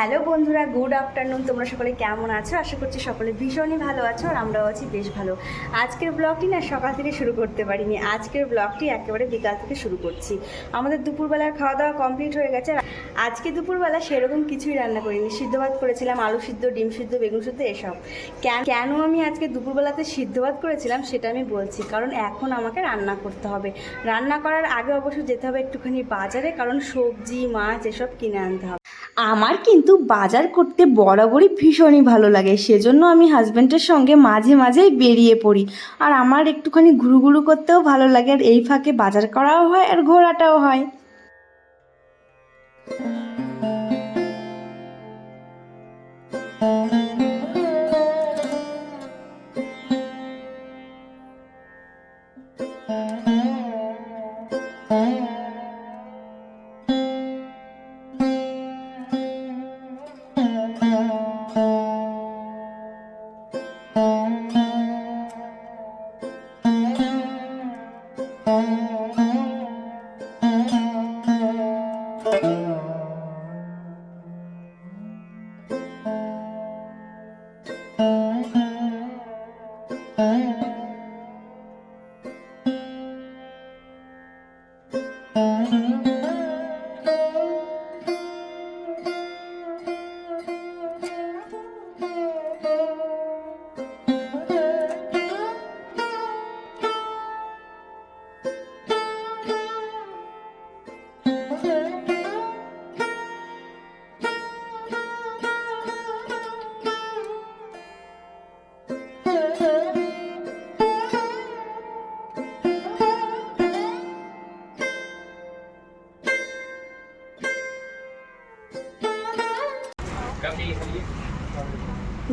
Hello বন্ধুরা, good afternoon. তোমরা সকলে কেমন আছো? আশা করছি সকলে ভীষণই ভালো আছো আর আমরাও আছি বেশ ভালো। আজকের ব্লগটি না সকাল থেকে শুরু করতে পারিনি। আজকের ব্লগটি একেবারে বিকাল থেকে শুরু করছি। আমাদের দুপুরবেলার খাওয়া দাওয়া কমপ্লিট হয়ে গেছে। আজকে দুপুরবেলা সেরকম কিছুই রান্না করিনি। সিদ্ধ ভাত করেছিলাম, আলু সিদ্ধ, ডিম সিদ্ধ, বেগুন সিদ্ধ, এসব। কেন কেন আমি আজকে দুপুরবেলাতে সিদ্ধ ভাত করেছিলাম সেটা আমি বলছি, কারণ এখন আমাকে রান্না করতে হবে। রান্না করার আগে অবশ্য যেতে হবে একটুখানি বাজারে, কারণ সবজি, মাছ, এসব কিনে আনতে হবে। আমার কিন্তু বাজার করতে বরাবরই ভীষণই ভালো লাগে। সেজন্য আমি হাজব্যান্ডের সঙ্গে মাঝে মাঝেই বেরিয়ে পড়ি। আর আমার একটুখানি ঘুরু ঘুরু করতেও ভালো লাগে। আর এই ফাঁকে বাজার করাও হয় আর ঘোরাটাও হয়।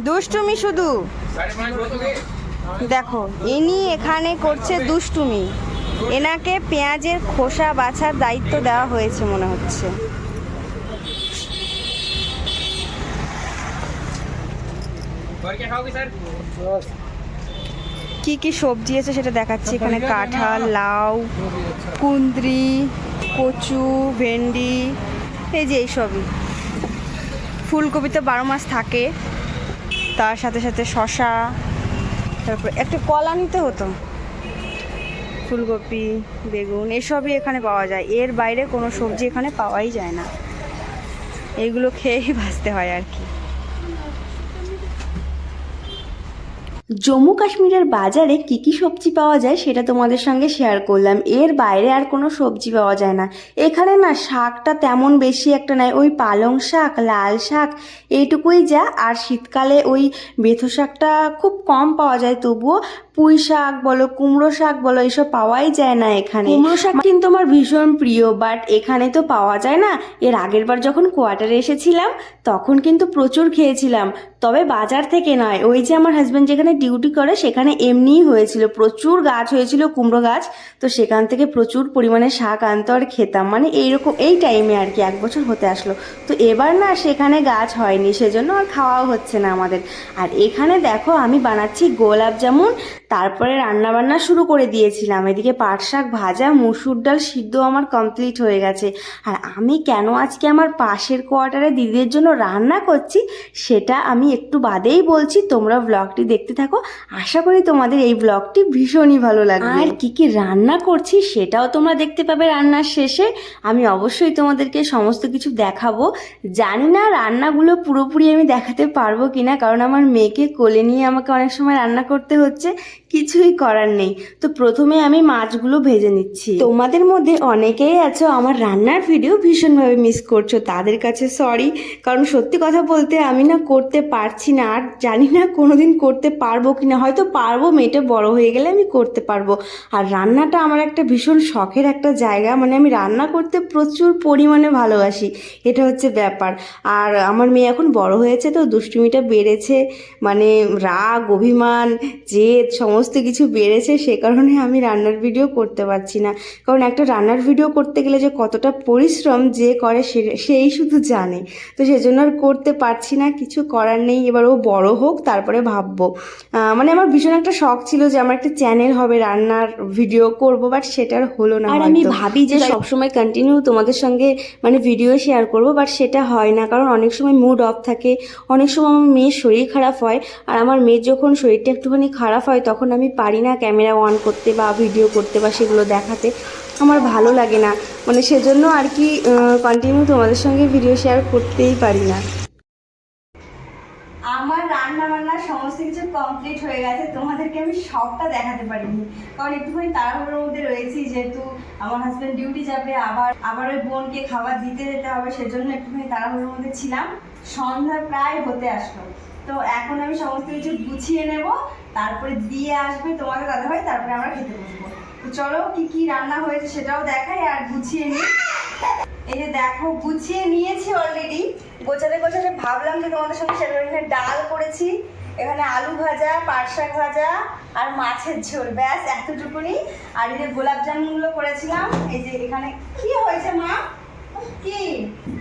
দুষ্টুমি শুধু। দেখো ইনি এখানে করছে দুষ্টুমি। এনাকে পেঁয়াজের খোসা বাছার দায়িত্ব দেওয়া হয়েছে মনে হচ্ছে। কি কি সবজি আছে সেটা দেখাচ্ছি। এখানে কাঁঠাল লাউ কুন্দ্রি কচু ভেন্ডি এই যে এইসবই। ফুলকপি তো বারো মাস থাকে। তার সাথে সাথে শশা তারপর একটু কলা নিতে হতো। ফুলকপি, বেগুন এসবই এখানে পাওয়া যায়। এর বাইরে কোনো সবজি এখানে পাওয়াই যায় না। এইগুলো খেয়েই বাঁচতে হয় আর কি। জম্মু কাশ্মীরের বাজারে কি কি সবজি পাওয়া যায় সেটা তোমাদের সঙ্গে শেয়ার করলাম। এর বাইরে আর কোনো সবজি পাওয়া যায় না। এখানে না শাকটা তেমন বেশি একটা নাই। ওই পালং শাক, লাল শাক এইটুকুই যা। আর শীতকালে ওই বেথো শাকটা খুব কম পাওয়া যায়, তবুও পুঁই শাক বলো কুমড়ো শাক বলো এসব পাওয়াই যায় না এখানে। কুমড়ো শাক কিন্তু আমার ভীষণ প্রিয় বাট এখানে তো পাওয়া যায় না। এর আগের বার যখন কোয়ার্টারে এসেছিলাম তখন কিন্তু প্রচুর খেয়েছিলাম। তবে বাজার থেকে নয় ওই যে আমার হাজব্যান্ড যেখানে ডিউটি করে সেখানে এমনিই হয়েছিল। প্রচুর গাছ হয়েছিল কুমড়ো গাছ। তো সেখান থেকে প্রচুর পরিমাণে শাক আনতো আর খেতাম। মানে এইরকম এই টাইমে আর কি এক বছর হতে আসলো। তো এবার না সেখানে গাছ হয়নি সেজন্য আর খাওয়াও হচ্ছে না আমাদের। আর এখানে দেখো আমি বানাচ্ছি গোলাপ জামুন। তারপরে রান্না বান্না শুরু করে দিয়েছিলাম। এদিকে পাট শাক ভাজা, মুসুর ডাল সিদ্ধ আমার কমপ্লিট হয়ে গেছে। আর আমি কেন আজকে আমার পাশের কোয়ার্টারে দিদিদের জন্য রান্না করছি, সেটা আমি একটু বাদেই বলছি। তোমরা ব্লগটি দেখতে থাকো। আশা করি তোমাদের এই ব্লগটি ভীষণই ভালো লাগবে। আর কি কি রান্না করছি সেটাও তোমরা দেখতে পাবে রান্নার শেষে। আমি অবশ্যই তোমাদেরকে সমস্ত কিছু দেখাবো। জানি না রান্নাগুলো পুরোপুরি আমি দেখাতে পারব কিনা, কারণ আমার মেয়েকে কোলে নিয়ে আমাকে অনেক সময় রান্না করতে হচ্ছে। কিছুই করার নেই। তো প্রথমে আমি মাছগুলো ভেজে নিচ্ছি। তোমাদের মধ্যে অনেকেই আছো, আমার রান্নার ভিডিও ভীষণভাবে মিস করছ। তাদের কাছে সরি কারণ সত্যি কথা বলতে আমি না করতে পারছি না। আর জানি না কোনোদিন করতে পারব কি না হয়তো পারব, মেয়েটা বড় হয়ে গেলে আমি করতে পারব। আর রান্নাটা আমার একটা ভীষণ শখের একটা জায়গা। মানে আমি রান্না করতে প্রচুর পরিমাণে ভালোবাসি। এটা হচ্ছে ব্যাপার। আর আমার মেয়ে এখন বড় হয়েছে তো, দুষ্টুমিটা বেড়েছে। মানে রাগ, অভিমান, জেদ সমস্ত সমস্ত কিছু বেড়েছে সে কারণে আমি রান্নার ভিডিও করতে পারছি না। কারণ একটা রান্নার ভিডিও করতে গেলে যে কতটা পরিশ্রম যে করে সেই শুধু জানে। তো সেজন্য আর করতে পারছি না কিছু করার নেই। এবার ও বড় হোক তারপরে ভাববো। মানে আমার ভীষণ একটা শখ ছিল যে আমার একটা চ্যানেল হবে রান্নার ভিডিও করব বাট সেটার হলো না আর আমি ভাবি যে সবসময় কন্টিনিউ তোমাদের সঙ্গে মানে ভিডিও শেয়ার করব বাট সেটা হয় না। কারণ অনেক সময় মুড অফ থাকে অনেক সময় আমার মেয়ের শরীর খারাপ হয়। আর আমার মেয়ের যখন শরীরটা একটুখানি খারাপ হয় তখন আমি পারি না ক্যামেরা অন করতে বা ভিডিও করতে বা সেগুলো দেখাতে, আমার ভালো লাগে না। মানে সেজন্য আর কি কন্টিনিউ তোমাদের সঙ্গে ভিডিও শেয়ার করতেই পারি না। আমার রান্না বান্না সমস্ত কিছু কমপ্লিট হয়ে গেছে। তোমাদেরকে আমি সবটা দেখাতে পারিনি। কারণ একটুখানি তাড়াহুড়োর মধ্যে রয়েছি, যেহেতু আমার হাজব্যান্ড ডিউটি যাবে, আবার আবার ওই বোনকে খাবার দিতে যেতে হবে, সেজন্য একটুখানি তাড়াহুড়োর মধ্যে ছিলাম। সন্ধ্যা প্রায় হতে আসলো। তো এখন আমি সমস্ত কিছু গুছিয়ে নেব, তারপরে দিয়ে আসবে তোমাদের দাদাভাই, তারপরে আমরা খেতে বসবো। তো চলো কি কি রান্না হয়েছে সেটাও দেখাই আর গুছিয়ে নিই। এই যে দেখো, গুছিয়ে নিয়েছি অলরেডি গোছাতে গোছাতে ভাবলাম যে তোমাদের সঙ্গে সেটা এখানে ডাল করেছি, এখানে আলু ভাজা, পাট শাক ভাজা আর মাছের ঝোল, ব্যাস এতটুকুনি। আর এই যে গোলাপ জামুনগুলো করেছিলাম, এই যে এখানে কি হয়েছে মা? কি?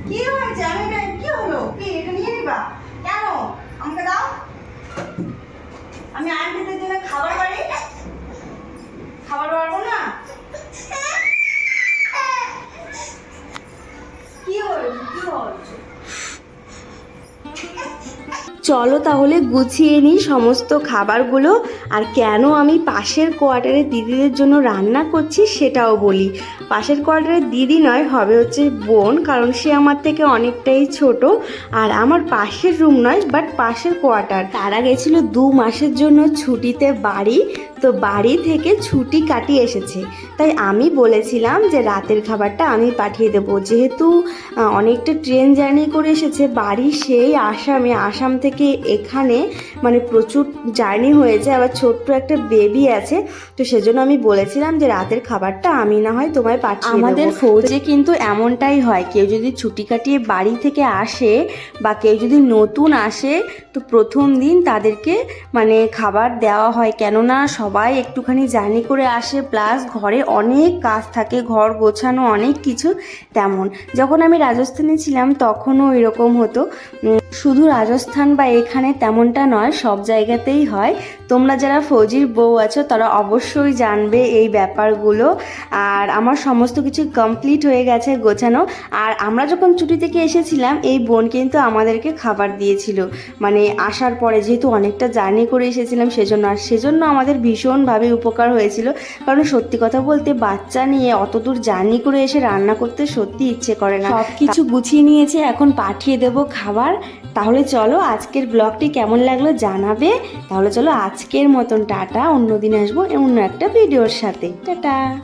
কি হয়েছে? আমি এটা কি হলো? কি? এটা নিয়ে নিবা? কেন? আমাকে দাও। আমি আন্টিদের জন্য খাবার খাবার চলো তাহলে গুছিয়ে নিই সমস্ত খাবারগুলো। আর কেন আমি পাশের কোয়ার্টারে দিদিদের জন্য রান্না করছি সেটাও বলি। পাশের কোয়ার্টারে দিদি নয়, হবে হচ্ছে বোন, কারণ সে আমার থেকে অনেকটাই ছোট। আর আমার পাশের রুম নয় বাট পাশের কোয়ার্টার। তারা গেছিল দু মাসের জন্য ছুটিতে বাড়ি তো বাড়ি থেকে ছুটি কাটিয়ে এসেছে। তাই আমি বলেছিলাম যে রাতের খাবারটা আমি পাঠিয়ে দেবো। যেহেতু অনেকটা ট্রেন জার্নি করে এসেছে বাড়ি সেই আসামে আসাম থেকে এখানে মানে প্রচুর জার্নি হয়েছে আবার ছোট্ট একটা বেবি আছে। তো সেজন্য আমি বলেছিলাম যে রাতের খাবারটা আমি না হয় তোমায় পাঠিয়ে আমাদের ফৌজে কিন্তু এমনটাই হয় কেউ যদি ছুটি কাটিয়ে বাড়ি থেকে আসে বা কেউ যদি নতুন আসে তো প্রথম দিন তাদেরকে মানে খাবার দেওয়া হয়। কেননা সবাই একটুখানি জার্নি করে আসে প্লাস ঘরে অনেক কাজ থাকে, ঘর গোছানো অনেক কিছু তেমন। যখন আমি রাজস্থানে ছিলাম তখনও এরকম হতো। শুধু রাজস্থান বা এখানে তেমনটা নয়, সব জায়গাতেই হয়। তোমরা যারা ফৌজির বউ আছো, তারা অবশ্যই জানবে এই ব্যাপারগুলো। আর আমার সমস্ত কিছু কমপ্লিট হয়ে গেছে গোছানো। আর আমরা যখন ছুটি থেকে এসেছিলাম, এই বোন কিন্তু আমাদেরকে খাবার দিয়েছিল। মানে আসার পরে যেহেতু অনেকটা জার্নি করে এসেছিলাম, সেজন্য আর সেজন্য আমাদের ভীষণভাবে উপকার হয়েছিল। কারণ সত্যি কথা বলতে বাচ্চা নিয়ে অত দূর জার্নি করে এসে রান্না করতে সত্যি ইচ্ছে করে না। সব কিছু গুছিয়ে নিয়েছে, এখন পাঠিয়ে দেবো খাবার। তাহলে চলো আজকের ব্লগটি কেমন লাগল জানাবে। তাহলে চলো আজকের মতন টাটা, অন্যদিন আসব অন্য একটা ভিডিওর সাথে। টাটা।